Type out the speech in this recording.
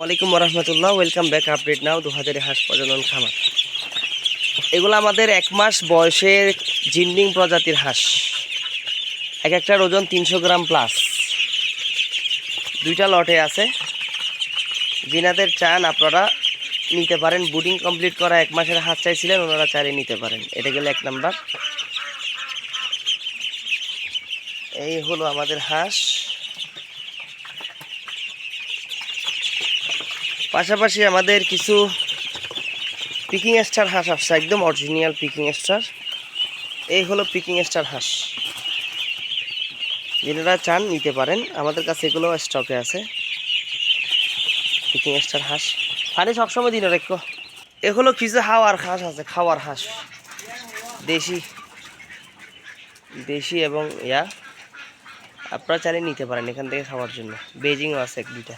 ওয়ালাইকুম রহমতুল্লাহ welcome back update নাও দু হাজারের হাঁস প্রজনন খামার। এগুলো আমাদের এক মাস বয়সের জিন্ডিং প্রজাতির হাঁস। এক একটার ওজন তিনশো গ্রাম প্লাস দুইটা লটে আছে। যিনাদের চান আপনারা নিতে পারেন। বুডিং কমপ্লিট করা এক মাসের হাঁস চাইছিলেন, ওনারা চাইলে নিতে পারেন। এটা গেলে এক নাম্বার। এই হলো আমাদের হাঁস। পাশাপাশি আমাদের কিছু পিকিং স্টার হাঁস আসছে একদম অরিজিনাল পিকিং স্টার এই হলো পিকিং স্টার হাঁস। যেনারা চান নিতে পারেন আমাদের কাছে এগুলো স্টকে আছে। পিকিং স্টার হাঁস। পানি সবসময় দিন রেখো এ হলো কিছু হাওয়ার হাঁস আছে খাওয়ার হাঁস। দেশি। দেশি এবং ইয়া। আপনারা চাইলে নিতে পারেন এখান থেকে খাওয়ার জন্য। বেজিংও আছে এক দুইটা।